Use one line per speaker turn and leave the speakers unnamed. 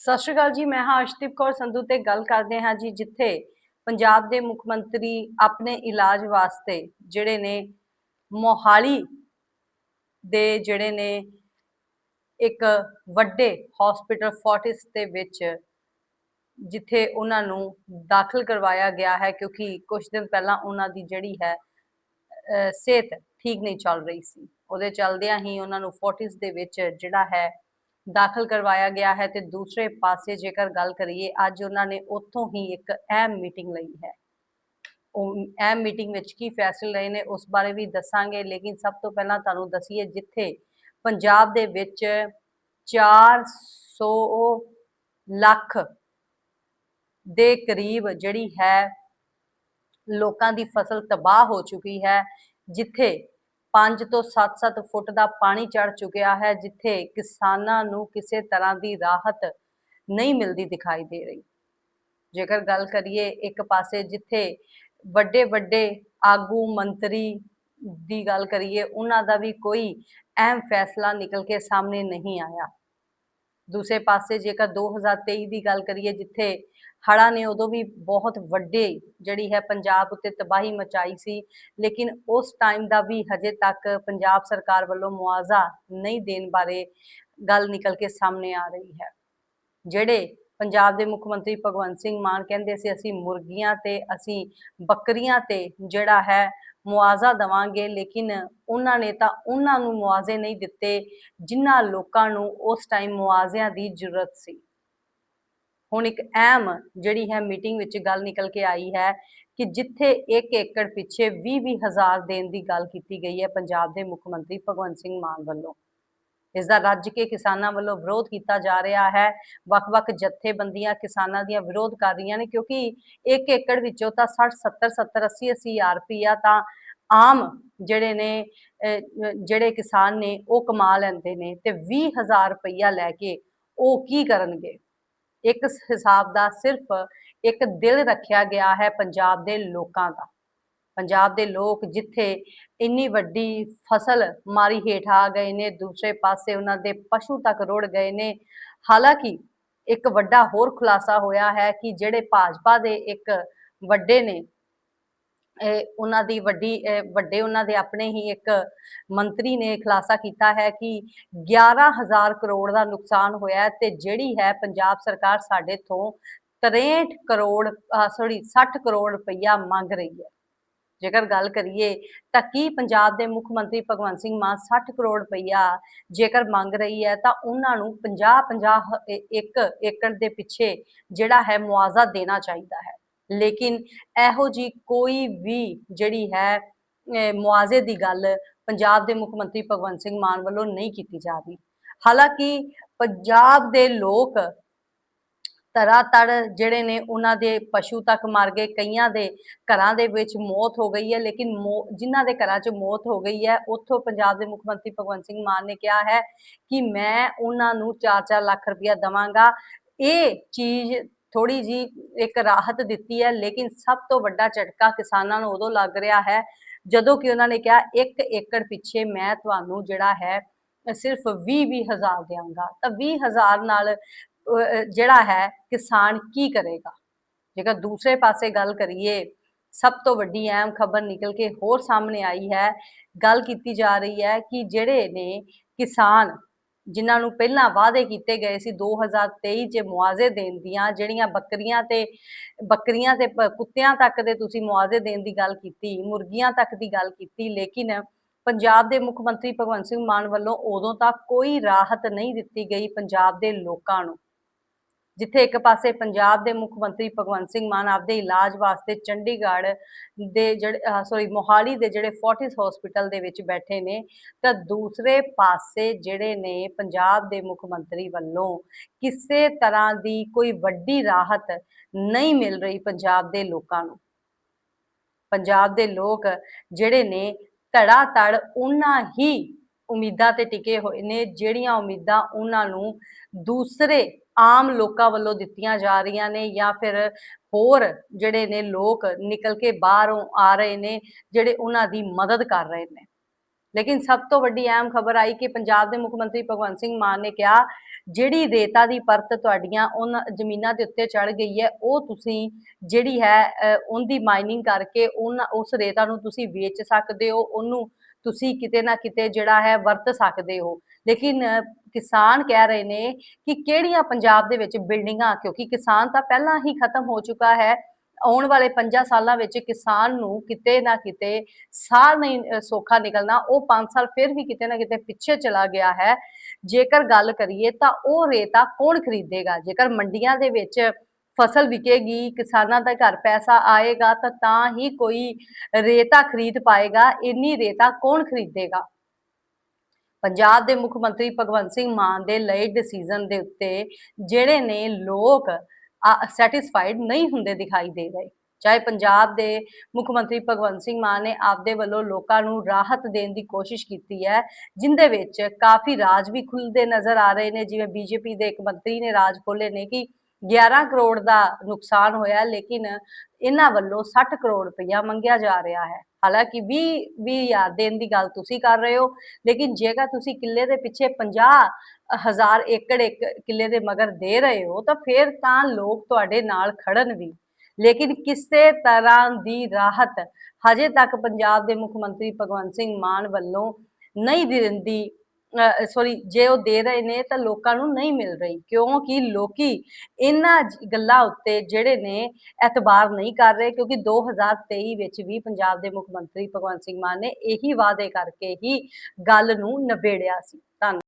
ਸਤਿ ਸ਼੍ਰੀ ਅਕਾਲ ਜੀ, ਮੈਂ ਹਾਂ ਅਸ਼ਦੀਪ ਕੌਰ ਸੰਧੂ ਤੇ ਗੱਲ ਕਰਦੇ ਹਾਂ ਜੀ, ਜਿੱਥੇ ਪੰਜਾਬ ਦੇ ਮੁੱਖ ਮੰਤਰੀ ਆਪਣੇ ਇਲਾਜ ਵਾਸਤੇ ਜਿਹੜੇ ਨੇ ਮੋਹਾਲੀ ਦੇ ਜਿਹੜੇ ਨੇ ਇੱਕ ਵੱਡੇ ਹਸਪੀਟਲ ਫੋਰਟਿਸ ਦੇ ਵਿੱਚ ਜਿੱਥੇ ਉਹਨਾਂ ਨੂੰ ਦਾਖਲ ਕਰਵਾਇਆ ਗਿਆ ਹੈ, ਕਿਉਂਕਿ ਕੁਝ ਦਿਨ ਪਹਿਲਾਂ ਉਹਨਾਂ ਦੀ ਜਿਹੜੀ ਹੈ ਸਿਹਤ ਠੀਕ ਨਹੀਂ ਚੱਲ ਰਹੀ ਸੀ। ਉਹਦੇ ਚੱਲਦਿਆਂ ਹੀ ਉਹਨਾਂ ਨੂੰ ਫੋਰਟਿਸ ਦੇ ਵਿੱਚ ਜਿਹੜਾ ਹੈ ਦਾਖਲ ਕਰਵਾਇਆ ਗਿਆ ਹੈ ਤੇ ਦੂਸਰੇ ਪਾਸੇ ਜੇਕਰ ਗੱਲ ਕਰੀਏ, ਅੱਜ ਉਹਨਾਂ ਨੇ ਉੱਥੋਂ ਹੀ ਇੱਕ ਅਹਿਮ ਮੀਟਿੰਗ ਲਈ ਹੈ। ਉਹ ਅਹਿਮ ਮੀਟਿੰਗ ਵਿੱਚ ਕੀ ਫੈਸਲੇ ਲਏ ਨੇ ਉਸ ਬਾਰੇ ਵੀ ਦੱਸਾਂਗੇ, ਲੇਕਿਨ ਸਭ ਤੋਂ ਪਹਿਲਾਂ ਤੁਹਾਨੂੰ ਦਸੀਏ ਜਿੱਥੇ ਪੰਜਾਬ ਦੇ ਵਿੱਚ 400 ਲੱਖ ਦੇ ਕਰੀਬ ਜਿਹੜੀ ਹੈ ਲੋਕਾਂ ਦੀ ਫਸਲ ਤਬਾਹ ਹੋ ਚੁੱਕੀ ਹੈ, ਜਿੱਥੇ 5 ਤੋਂ 7-7 ਫੁੱਟ ਦਾ ਪਾਣੀ ਚੜ ਚੁੱਕਿਆ ਹੈ, ਜਿੱਥੇ ਕਿਸਾਨਾਂ ਨੂੰ ਕਿਸੇ ਤਰ੍ਹਾਂ ਦੀ ਰਾਹਤ ਨਹੀਂ ਮਿਲਦੀ ਦਿਖਾਈ ਦੇ ਰਹੀ। ਜੇਕਰ ਗੱਲ ਕਰੀਏ ਇੱਕ ਪਾਸੇ ਜਿੱਥੇ ਵੱਡੇ ਵੱਡੇ ਆਗੂ ਮੰਤਰੀ ਦੀ ਗੱਲ ਕਰੀਏ, ਉਹਨਾਂ ਦਾ ਵੀ ਕੋਈ ਅਹਿਮ ਫੈਸਲਾ ਨਿਕਲ ਕੇ ਸਾਹਮਣੇ ਨਹੀਂ ਆਇਆ। ਦੂਸਰੇ ਪਾਸੇ ਜੇਕਰ 2023 ਦੀ ਗੱਲ ਕਰੀਏ, ਜਿੱਥੇ ਹੜ੍ਹਾਂ ਨੇ ਉਦੋਂ ਵੀ ਬਹੁਤ ਵੱਡੇ ਜਿਹੜੀ ਹੈ ਪੰਜਾਬ ਉੱਤੇ ਤਬਾਹੀ ਮਚਾਈ ਸੀ, ਲੇਕਿਨ ਉਸ ਟਾਈਮ ਦਾ ਵੀ ਹਜੇ ਤੱਕ ਪੰਜਾਬ ਸਰਕਾਰ ਵੱਲੋਂ ਮੁਆਵਜ਼ਾ ਨਹੀਂ ਦੇਣ ਬਾਰੇ ਗੱਲ ਨਿਕਲ ਕੇ ਸਾਹਮਣੇ ਆ ਰਹੀ ਹੈ। ਜਿਹੜੇ ਪੰਜਾਬ ਦੇ ਮੁੱਖ ਮੰਤਰੀ ਭਗਵੰਤ ਸਿੰਘ ਮਾਨ ਕਹਿੰਦੇ ਸੀ, ਅਸੀਂ ਮੁਰਗੀਆਂ ਤੇ, ਅਸੀਂ ਬੱਕਰੀਆਂ ਤੇ ਜਿਹੜਾ ਹੈ ਮੁਆਵਜ਼ਾ ਦਵਾਂਗੇ, ਲੇਕਿਨ ਉਹਨਾਂ ਨੇ ਤਾਂ ਉਹਨਾਂ ਨੂੰ ਮੁਆਵਜ਼ੇ ਨਹੀਂ ਦਿੱਤੇ ਜਿਨ੍ਹਾਂ ਲੋਕਾਂ ਨੂੰ ਉਸ ਟਾਈਮ ਮੁਆਵਜ਼ਿਆਂ ਦੀ ਜ਼ਰੂਰਤ ਸੀ। ਹੁਣ ਇੱਕ ਅਹਿਮ ਜਿਹੜੀ ਹੈ ਮੀਟਿੰਗ ਵਿੱਚ ਗੱਲ ਨਿਕਲ ਕੇ ਆਈ ਹੈ ਕਿ ਜਿੱਥੇ 1 ਏਕੜ ਪਿੱਛੇ 20-20 ਹਜ਼ਾਰ ਦੇਣ ਦੀ ਗੱਲ ਕੀਤੀ ਗਈ ਹੈ ਪੰਜਾਬ ਦੇ ਮੁੱਖ ਮੰਤਰੀ ਭਗਵੰਤ ਸਿੰਘ ਮਾਨ ਵੱਲੋਂ। ਇਸ ਦਾ ਰੱਜ ਕੇ ਕਿਸਾਨਾਂ ਵੱਲੋਂ ਵਿਰੋਧ ਕੀਤਾ ਜਾ ਰਿਹਾ ਹੈ। ਵੱਖ-ਵੱਖ ਜਥੇਬੰਦੀਆਂ ਕਿਸਾਨਾਂ ਦੀਆਂ ਵਿਰੋਧ ਕਰ ਰਹੀਆਂ ਨੇ ਕਿਉਂਕਿ 1 ਏਕੜ ਵਿੱਚੋਂ ਤਾਂ 60 70 70 80 80 ਹਜ਼ਾਰ ਰੁਪਈਆ ਤਾਂ ਆਮ ਜਿਹੜੇ ਨੇ ਜਿਹੜੇ ਕਿਸਾਨ ਨੇ ਉਹ ਕਮਾ ਲੈਂਦੇ ਨੇ ਤੇ 20000 ਰੁਪਈਆ ਲੈ ਕੇ ਉਹ ਕੀ ਕਰਨਗੇ? ਇੱਕ ਹਿਸਾਬ ਦਾ ਸਿਰਫ ਇੱਕ ਦਿਲ ਰੱਖਿਆ ਗਿਆ ਹੈ ਪੰਜਾਬ ਦੇ ਲੋਕਾਂ ਦਾ। ਪੰਜਾਬ ਦੇ ਲੋਕ ਜਿੱਥੇ ਇੰਨੀ ਵੱਡੀ ਫਸਲ ਮਾਰੀ ਹੇਠ ਆ ਗਏ ਨੇ, ਦੂਸਰੇ ਪਾਸੇ ਉਹਨਾਂ ਦੇ ਪਸ਼ੂ ਤੱਕ ਰੁੜ ਗਏ ਨੇ। ਹਾਲਾਂਕਿ ਇੱਕ ਵੱਡਾ ਹੋਰ ਖੁਲਾਸਾ ਹੋਇਆ ਹੈ ਕਿ ਜਿਹੜੇ ਭਾਜਪਾ ਦੇ ਇੱਕ ਵੱਡੇ ਨੇ ਉਹਨਾਂ ਦੀ ਵੱਡੀ ਵੱਡੇ ਉਹਨਾਂ ਦੇ ਆਪਣੇ ਹੀ ਇੱਕ ਮੰਤਰੀ ਨੇ ਖੁਲਾਸਾ ਕੀਤਾ ਹੈ ਕਿ 11000 ਕਰੋੜ ਦਾ ਨੁਕਸਾਨ ਹੋਇਆ ਤੇ ਜਿਹੜੀ ਹੈ ਪੰਜਾਬ ਸਰਕਾਰ ਸਾਡੇ ਤੋਂ 63 ਕਰੋੜ ਸੌਰੀ 60 ਕਰੋੜ ਰੁਪਈਆ ਮੰਗ ਰਹੀ ਹੈ। ਜੇਕਰ ਗੱਲ ਕਰੀਏ ਤਾਂ ਕੀ ਪੰਜਾਬ ਦੇ ਮੁੱਖ ਮੰਤਰੀ ਭਗਵੰਤ ਸਿੰਘ ਮਾਨ 60 ਕਰੋੜ ਰੁਪਈਆ ਜੇਕਰ ਮੰਗ ਰਹੀ ਹੈ ਤਾਂ ਉਹਨਾਂ ਨੂੰ 50 50 ਇੱਕ ਏਕੜ ਦੇ ਪਿੱਛੇ ਜਿਹੜਾ ਹੈ ਮੁਆਵਜ਼ਾ ਦੇਣਾ ਚਾਹੀਦਾ ਹੈ। ਲੇਕਿਨ ਇਹੋ ਜੀ ਕੋਈ ਵੀ ਜਿਹੜੀ ਹੈ ਮੁਆਵਜ਼ੇ ਦੀ ਗੱਲ ਪੰਜਾਬ ਦੇ ਮੁੱਖ ਮੰਤਰੀ ਭਗਵੰਤ ਸਿੰਘ ਮਾਨ ਵੱਲੋਂ ਨਹੀਂ ਕੀਤੀ ਜਾ ਰਹੀ। ਹਾਲਾਂਕਿ ਪੰਜਾਬ ਦੇ ਲੋਕ ਤੜਾਤੜ ਜਿਹੜੇ ਨੇ ਉਹਨਾਂ ਦੇ ਪਸ਼ੂ ਤੱਕ ਮਰ ਗਏ, ਕਈਆਂ ਦੇ ਘਰਾਂ ਦੇ ਵਿੱਚ ਮੌਤ ਹੋ ਗਈ ਹੈ, ਲੇਕਿਨ ਜਿਨ੍ਹਾਂ ਦੇ ਘਰਾਂ 'ਚ ਮੌਤ ਹੋ ਗਈ ਹੈ, ਉੱਥੋਂ ਪੰਜਾਬ ਦੇ ਮੁੱਖ ਮੰਤਰੀ ਭਗਵੰਤ ਸਿੰਘ ਮਾਨ ਨੇ ਕਿਹਾ ਹੈ ਕਿ ਮੈਂ ਉਹਨਾਂ ਨੂੰ 4-4 ਲੱਖ ਰੁਪਇਆ ਦਵਾਂਗਾ। ਇਹ ਚੀਜ਼ ਥੋੜੀ ਜੀ ਇੱਕ ਰਾਹਤ ਦਿੱਤੀ ਹੈ, ਲੇਕਿਨ ਸਭ ਤੋਂ ਵੱਡਾ ਝਟਕਾ ਕਿਸਾਨਾਂ ਨੂੰ ਉਦੋਂ ਲੱਗ ਰਿਹਾ ਹੈ ਜਦੋਂ ਕਿ ਉਹਨਾਂ ਨੇ ਕਿਹਾ 1 ਏਕੜ ਪਿੱਛੇ ਮੈਂ ਤੁਹਾਨੂੰ ਜਿਹੜਾ ਹੈ, ਸਿਰਫ 20-20 ਹਜ਼ਾਰ ਦਿਆਂਗਾ। ਤਾਂ 20 ਹਜ਼ਾਰ ਨਾਲ ਜਿਹੜਾ ਹੈ ਕਿਸਾਨ ਕੀ ਕਰੇਗਾ? ਜੇਕਰ ਦੂਸਰੇ ਪਾਸੇ ਗੱਲ ਕਰੀਏ, ਸਭ ਤੋਂ ਵੱਡੀ ਅਹਿਮ ਖਬਰ ਨਿਕਲ ਕੇ ਹੋਰ ਸਾਹਮਣੇ ਆਈ ਹੈ। ਗੱਲ ਕੀਤੀ ਜਾ ਰਹੀ ਹੈ ਕਿ ਜਿਹੜੇ ਨੇ ਕਿਸਾਨ ਜਿਨ੍ਹਾਂ ਨੂੰ ਪਹਿਲਾਂ ਵਾਅਦੇ ਕੀਤੇ ਗਏ ਸੀ 2023 ਚ ਮੁਆਵਜ਼ੇ ਦੇਣ ਦੀਆਂ, ਜਿਹੜੀਆਂ ਬੱਕਰੀਆਂ ਤੇ ਬੱਕਰੀਆਂ ਤੇ ਕੁੱਤਿਆਂ ਤੱਕ ਦੇ ਤੁਸੀਂ ਮੁਆਵਜ਼ੇ ਦੇਣ ਦੀ ਗੱਲ ਕੀਤੀ, ਮੁਰਗੀਆਂ ਤੱਕ ਦੀ ਗੱਲ ਕੀਤੀ, ਲੇਕਿਨ ਪੰਜਾਬ ਦੇ ਮੁੱਖ ਮੰਤਰੀ ਭਗਵੰਤ ਸਿੰਘ ਮਾਨ ਵੱਲੋਂ ਉਦੋਂ ਤੱਕ ਕੋਈ ਰਾਹਤ ਨਹੀਂ ਦਿੱਤੀ ਗਈ ਪੰਜਾਬ ਦੇ ਲੋਕਾਂ ਨੂੰ। ਜਿੱਥੇ ਇੱਕ ਪਾਸੇ ਪੰਜਾਬ ਦੇ ਮੁੱਖ ਮੰਤਰੀ ਭਗਵੰਤ ਸਿੰਘ ਮਾਨ ਆਪਦੇ ਇਲਾਜ ਵਾਸਤੇ ਚੰਡੀਗੜ੍ਹ ਦੇ ਜਿਹੜੇ ਸੌਰੀ ਮੋਹਾਲੀ ਦੇ ਜਿਹੜੇ ਫੋਰਟਿਸ ਹਸਪੀਟਲ ਦੇ ਵਿੱਚ ਬੈਠੇ ਨੇ, ਤਾਂ ਦੂਸਰੇ ਪਾਸੇ ਜਿਹੜੇ ਨੇ ਪੰਜਾਬ ਦੇ ਮੁੱਖ ਮੰਤਰੀ ਵੱਲੋਂ ਕਿਸੇ ਤਰ੍ਹਾਂ ਦੀ ਕੋਈ ਵੱਡੀ ਰਾਹਤ ਨਹੀਂ ਮਿਲ ਰਹੀ ਪੰਜਾਬ ਦੇ ਲੋਕਾਂ ਨੂੰ। ਪੰਜਾਬ ਦੇ ਲੋਕ ਜਿਹੜੇ ਨੇ ਧੜਾ ਧੜ ਉਹਨਾਂ ਹੀ ਉਮੀਦਾਂ ਤੇ ਟਿਕੇ ਹੋਏ ਨੇ, ਜਿਹੜੀਆਂ ਉਮੀਦਾਂ ਉਹਨਾਂ ਨੂੰ ਦੂਸਰੇ ਆਮ ਲੋਕਾਂ ਵੱਲੋਂ ਦਿੱਤੀਆਂ ਜਾ ਰਹੀਆਂ ਨੇ ਜਾਂ ਫਿਰ ਹੋਰ ਜਿਹੜੇ ਨੇ ਲੋਕ ਨਿਕਲ ਕੇ ਬਾਹਰੋਂ ਆ ਰਹੇ ਨੇ ਜਿਹੜੇ ਉਹਨਾਂ ਦੀ ਮਦਦ ਕਰ ਰਹੇ ਨੇ। ਲੇਕਿਨ ਸਭ ਤੋਂ ਵੱਡੀ ਅਹਿਮ ਖਬਰ ਆਈ ਕਿ ਪੰਜਾਬ ਦੇ ਮੁੱਖ ਮੰਤਰੀ ਭਗਵੰਤ ਸਿੰਘ ਮਾਨ ਨੇ ਕਿਹਾ ਜਿਹੜੀ ਰੇਤਾ ਦੀ ਪਰਤ ਤੁਹਾਡੀਆਂ ਉਹਨਾਂ ਜ਼ਮੀਨਾਂ ਦੇ ਉੱਤੇ ਚੜ ਗਈ ਹੈ ਉਹ ਤੁਸੀਂ ਜਿਹੜੀ ਹੈ ਅ, ਉਹਦੀ ਮਾਈਨਿੰਗ ਕਰਕੇ ਉਹਨਾਂ ਉਸ ਰੇਤਾ ਨੂੰ ਤੁਸੀਂ ਵੇਚ ਸਕਦੇ ਹੋ ਉਹਨੂੰ ਤੁਸੀਂ ਕਿਤੇ ਨਾ ਕਿਤੇ ਜਿਹੜਾ ਹੈ ਵਰਤ ਸਕਦੇ ਹੋ। ਲੇਕਿਨ ਕਿਸਾਨ ਕਹਿ ਰਹੇ ਨੇ ਕਿ ਕਿਹੜੀਆਂ ਪੰਜਾਬ ਦੇ ਵਿੱਚ ਬਿਲਡਿੰਗਾਂ ਕਿਉਂਕਿ ਕਿਸਾਨ ਤਾਂ ਪਹਿਲਾਂ ਹੀ ਖਤਮ ਹੋ ਚੁੱਕਾ ਹੈ ਆਉਣ ਵਾਲੇ 5 ਸਾਲਾਂ ਵਿੱਚ ਕਿਸਾਨ ਨੂੰ ਕਿਤੇ ਨਾ ਕਿਤੇ ਸਾਲ ਨਹੀਂ ਅ, ਸੌਖਾ ਨਿਕਲਣਾ ਉਹ 5 ਸਾਲ ਫਿਰ ਵੀ ਕਿਤੇ ਨਾ ਕਿਤੇ ਪਿੱਛੇ ਚਲਾ ਗਿਆ ਹੈ। ਜੇਕਰ ਗੱਲ ਕਰੀਏ ਤਾਂ ਉਹ ਰੇਤਾ ਕੌਣ ਖਰੀਦੇਗਾ? ਜੇਕਰ ਮੰਡੀਆਂ ਦੇ ਵਿੱਚ ਫਸਲ ਵਿਕੇਗੀ ਕਿਸਾਨਾਂ ਦਾ ਘਰ ਪੈਸਾ ਆਏਗਾ ਤਾਂ ਤਾਂ ਹੀ ਕੋਈ ਰੇਤਾ ਖਰੀਦ ਪਾਏਗਾ ਇੰਨੀ ਰੇਤਾ ਕੌਣ ਖਰੀਦੇਗਾ? ਪੰਜਾਬ ਦੇ ਮੁੱਖ ਮੰਤਰੀ ਭਗਵੰਤ ਸਿੰਘ ਮਾਨ ਦੇ ਲਏ ਡਿਸੀਜਨ ਦੇ ਉੱਤੇ ਜਿਹੜੇ ਨੇ ਲੋਕ ਸੈਟੀਸਫਾਈਡ ਨਹੀਂ ਹੁੰਦੇ ਦਿਖਾਈ ਦੇ ਰਹੇ। ਚਾਹੇ ਪੰਜਾਬ ਦੇ ਮੁੱਖ ਮੰਤਰੀ ਭਗਵੰਤ ਸਿੰਘ ਮਾਨ ਨੇ ਆਪਦੇ ਵੱਲੋਂ ਲੋਕਾਂ ਨੂੰ ਰਾਹਤ ਦੇਣ ਦੀ ਕੋਸ਼ਿਸ਼ ਕੀਤੀ ਹੈ, ਜਿੰਦੇ ਵਿੱਚ ਕਾਫੀ ਰਾਜ ਵੀ ਖੁੱਲਦੇ ਨਜ਼ਰ ਆ ਰਹੇ ਨੇ। ਜਿਵੇਂ ਬੀਜੇਪੀ ਦੇ ਇੱਕ ਮੰਤਰੀ ਨੇ ਰਾਜ ਖੋਲੇ ਨੇ ਕਿ 11 ਕਰੋੜ ਦਾ ਨੁਕਸਾਨ ਹੋਇਆ, ਲੇਕਿਨ ਇਹਨਾਂ ਵੱਲੋਂ 60 ਕਰੋੜ ਰੁਪਇਆ ਮੰਗਿਆ ਜਾ ਰਿਹਾ ਹੈ। ਹਾਲਾਂਕਿ 20 20 ਹਜ਼ਾਰ ਦੇਣ ਦੀ ਗੱਲ ਤੁਸੀਂ ਕਰ ਰਹੇ ਹੋ, ਲੇਕਿਨ ਜੇਕਰ ਤੁਸੀਂ ਕਿੱਲੇ ਦੇ ਪਿੱਛੇ 50 ਹਜ਼ਾਰ ਏਕੜ ਇੱਕ ਕਿੱਲੇ ਦੇ ਮਗਰ ਦੇ ਰਹੇ ਹੋ, ਤਾਂ ਫਿਰ ਤਾਂ ਲੋਕ ਤੁਹਾਡੇ ਨਾਲ ਖੜਨ ਵੀ। ਲੇਕਿਨ ਕਿਸੇ ਤਰ੍ਹਾਂ ਦੀ ਰਾਹਤ ਹਜੇ ਤੱਕ ਪੰਜਾਬ ਦੇ ਮੁੱਖ ਮੰਤਰੀ ਭਗਵੰਤ ਸਿੰਘ ਮਾਨ ਵੱਲੋਂ ਨਹੀਂ ਦਿੰਦੀ ਸੌਰੀ ਜੇ ਉਹ ਦੇ ਰਹੇ ਨੇ ਤਾਂ ਲੋਕਾਂ ਨੂੰ ਨਹੀਂ ਮਿਲ ਰਹੀ। ਕਿਉਂਕਿ ਲੋਕੀ ਇਹਨਾਂ ਗੱਲਾਂ ਉੱਤੇ ਜਿਹੜੇ ਨੇ ਐਤਬਾਰ ਨਹੀਂ ਕਰ ਰਹੇ, ਕਿਉਂਕਿ 2023 ਵਿੱਚ ਵੀ ਪੰਜਾਬ ਦੇ ਮੁੱਖ ਮੰਤਰੀ ਭਗਵੰਤ ਸਿੰਘ ਮਾਨ ਨੇ ਇਹੀ ਵਾਅਦੇ ਕਰਕੇ ਹੀ ਗੱਲ ਨੂੰ ਨਿਬੇੜਿਆ ਸੀ। ਧੰਨਵਾਦ